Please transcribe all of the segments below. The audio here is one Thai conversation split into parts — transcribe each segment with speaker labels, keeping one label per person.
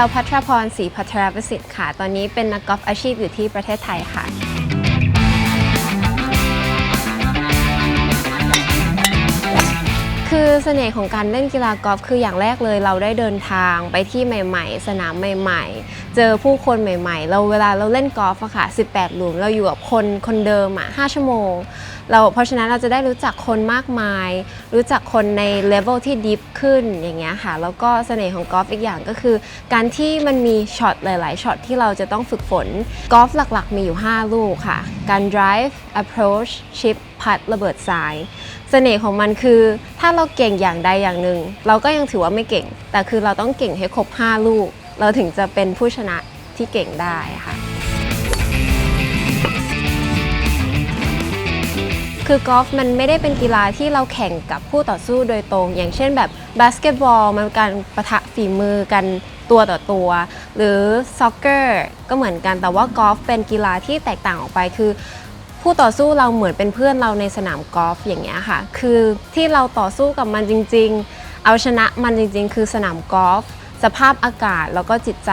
Speaker 1: ลพัทรพรศรีพัทรประสิทธิ์ค่ะ ตอนนี้เป็นนักกอล์ฟอาชีพอยู่ที่ประเทศไทยค่ะ คือเสน่ห์ของการเล่นกีฬากอล์ฟคืออย่างแรกเลยเราได้เดินทางไปที่ใหม่ ๆ สนามใหม่ ๆ เจอผู้คนใหม่ ๆ เราเวลาเราเล่นกอล์ฟอะค่ะ 18 หลุม เราอยู่กับคนคนเดิมอะ5ชั่วโมง เราเพราะฉะนั้นเราจะได้รู้จักคนมากมาย รู้จักคนในเลเวลที่ดิฟขึ้นอย่างเงี้ยค่ะ แล้วก็เสน่ห์ของกอล์ฟอีกอย่างก็คือ การที่มันมีช็อตหลาย ๆ ช็อตที่เราจะต้องฝึกฝนกอล์ฟหลัก ๆ มีอยู่ 5 ลูกค่ะ การ drive approach chip พัดระเบิดทราย เสน่ห์ของมันคือ ถ้าเราเก่งอย่างใดอย่างหนึ่ง เราก็ยังถือว่าไม่เก่ง แต่คือเราต้องเก่งให้ครบ 5 ลูก เราถึงจะเป็นผู้ชนะที่เก่งได้ค่ะ คือกอล์ฟมันไม่ได้เป็นกีฬาที่เราแข่งกับผู้ต่อสู้โดยตรง อย่างเช่นแบบบาสเกตบอลมันเป็นการประทะฝีมือกันตัวต่อตัว หรือซ็อกเกอร์ก็เหมือนกันแต่ว่ากอล์ฟเป็นกีฬาที่แตกต่างออกไปคือ ผู้ต่อสู้เราเหมือนเป็นเพื่อนเราในสนามกอล์ฟอย่างเงี้ยค่ะ คือที่เราต่อสู้กับมันจริง ๆ เอาชนะมันจริง ๆ คือสนามกอล์ฟสภาพอากาศแล้วก็จิตใจ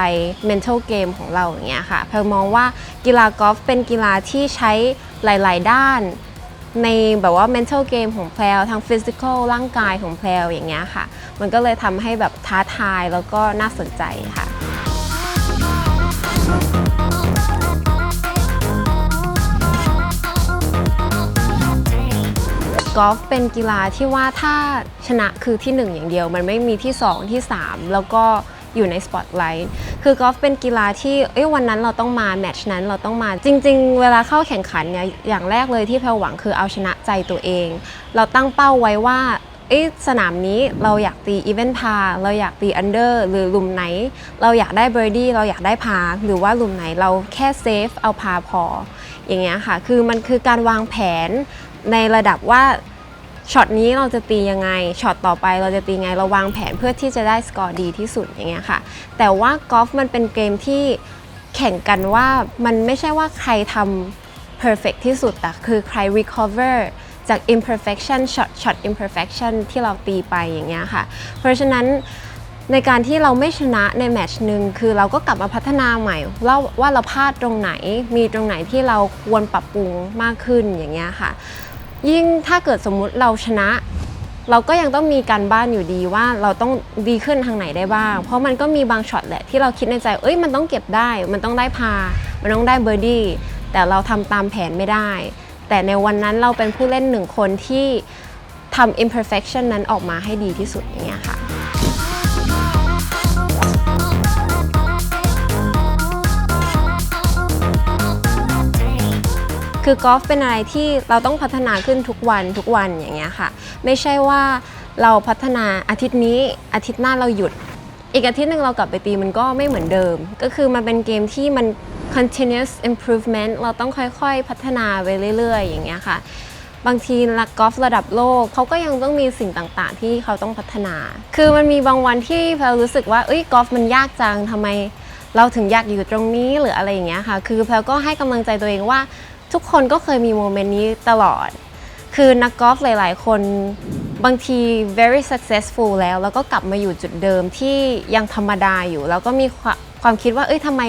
Speaker 1: mental game ของเราอย่างเงี้ยค่ะเพลมองว่ากีฬากอล์ฟเป็นกีฬาที่ใช้หลาย ๆ ด้าน ในแบบว่า mental game ของแพลวทาง physical ร่างกายของแพลวอย่างเงี้ยค่ะ มันก็เลยทำให้แบบท้าทายแล้วก็น่าสนใจค่ะ กอล์ฟเป็นกีฬาที่ว่าถ้าชนะคือที่ 1 อย่างเดียว มันไม่มีที่ 2 ที่ 3 แล้วก็อยู่ในสปอตไลท์คือกอล์ฟเป็นกีฬาที่เอ้ยวันนั้นเราต้องมาแมตช์นั้นเราต้องมาจริง ๆ เวลาเข้าแข่งขันเนี่ยอย่างแรกเลยที่แพลหวังคือเอาชนะใจตัวเอง เราตั้งเป้าไว้ว่าเอ้สนามนี้เราอยากตีอีเวนต์พาเราอยากตีอันเดอร์หรือลุมไหน เราอยากได้เบอร์ดี้เราอยากได้พาหรือว่าลุมไหนเราแค่เซฟเอาพาพอ อย่างเงี้ยค่ะ คือมันคือการวางแผน ในระดับว่าช็อตนี้เราจะตียังไงช็อตต่อไปเราจะตีไงเราวางแผนเพื่อที่จะได้สกอร์ดีที่สุดอย่างเงี้ยค่ะ แต่ว่ากอล์ฟมันเป็นเกมที่แข่งกันว่ามันไม่ใช่ว่าใครทำ perfect ที่สุดแต่คือใคร recover จาก imperfection shot shot imperfection ที่เราตีไปอย่างเงี้ยค่ะ เพราะฉะนั้นในการที่เราไม่ชนะในแมตช์หนึ่งคือเราก็กลับมาพัฒนาใหม่ว่าว่าเราพลาดตรงไหนมีตรงไหนที่เราควรปรับปรุงมากขึ้นอย่างเงี้ยค่ะ ยิ่งถ้าเกิดสมมุติเราชนะ เราก็ยังต้องมีการบ้านอยู่ดีว่าเราต้องดีขึ้นทางไหนได้บ้าง เพราะมันก็มีบางช็อตแหละที่เราคิดในใจ เอ้ยมันต้องเก็บได้ มันต้องได้พา มันต้องได้เบอร์ดี้แต่เราทำตามแผนไม่ได้ แต่ในวันนั้นเราเป็นผู้เล่นหนึ่งคนที่ทำ imperfection นั้นออกมาให้ดีที่สุดอย่างเงี้ยค่ะ คือกอล์ฟเป็นอะไรที่เราต้องพัฒนาขึ้นทุกวันทุกวันอย่างเงี้ยค่ะ ไม่ใช่ว่าเราพัฒนาอาทิตย์นี้อาทิตย์หน้าเราหยุด อีกอาทิตย์หนึ่งเรากลับไปตีมันก็ไม่เหมือนเดิม ก็คือมันเป็นเกมที่มัน continuous improvement เราต้องค่อยๆ พัฒนาไปเรื่อย ๆ อย่างเงี้ยค่ะ บางทีนักกอล์ฟระดับโลกเขาก็ยังต้องมีสิ่งต่างๆ ที่เขาต้องพัฒนา คือมันมีบางวันที่เรารู้สึกว่าเอ้ยกอล์ฟมันยากจังทำไมเราถึงอยากอยู่ตรงนี้หรืออะไรอย่างเงี้ยค่ะ คือแพลก็ให้กำลังใจตัวเองว่า ทุกคนก็เคยมีโมเมนต์นี้ตลอด คือนักกอล์ฟหลาย ๆ คนบางที very successful แล้ว แล้วก็กลับมาอยู่จุดเดิมที่ยังธรรมดาอยู่ แล้วก็มีความความคิดว่า เอ้ยทำไม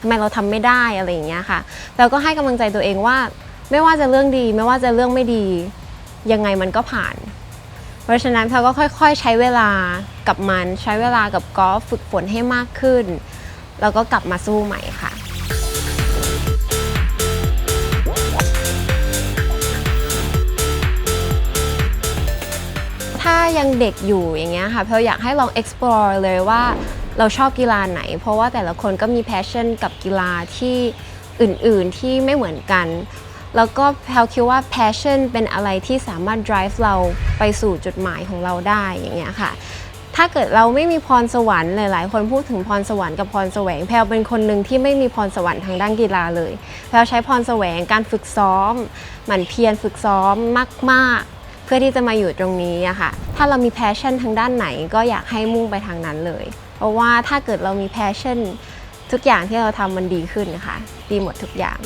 Speaker 1: ทำไมเราทำไม่ได้อะไรอย่างเงี้ยค่ะ แล้วก็ให้กำลังใจตัวเองว่า ไม่ว่าจะเรื่องดี ไม่ว่าจะเรื่องไม่ดี ยังไงมันก็ผ่าน เพราะฉะนั้นเราก็ค่อย ๆ ใช้เวลากับมัน ใช้เวลากับกอล์ฟฝึกฝนให้มากขึ้น แล้วก็กลับมาสู้ใหม่ค่ะ ยังเด็กอยู่อย่างเงี้ยค่ะเพลอยากให้ลอง explore เลยว่าเราชอบกีฬาไหน เพราะว่าแต่ละคนก็มี passion กับกีฬาที่อื่นๆที่ไม่เหมือนกัน แล้วก็แพลคิดว่า passion เป็นอะไรที่สามารถ drive เราไปสู่จุดหมายของเราได้อย่างเงี้ยค่ะถ้าเกิดเราไม่มีพรสวรรค์หลาย ๆ คนพูดถึงพรสวรรค์กับพรแสวง แพลเป็นคนหนึ่งที่ไม่มีพรสวรรค์ทางด้านกีฬาเลย แพลใช้พรแสวงการฝึกซ้อม หมั่นเพียรฝึกซ้อมมาก ๆ พื่อที่จะมาอยู่ตรงนี้อะค่ะ ถ้าเรามีแพชชั่นทางด้านไหนก็อยากให้มุ่งไปทางนั้นเลย เพราะว่าถ้าเกิดเรามีแพชชั่นทุกอย่างที่เราทำมันดีขึ้นนะคะ ดีหมดทุกอย่าง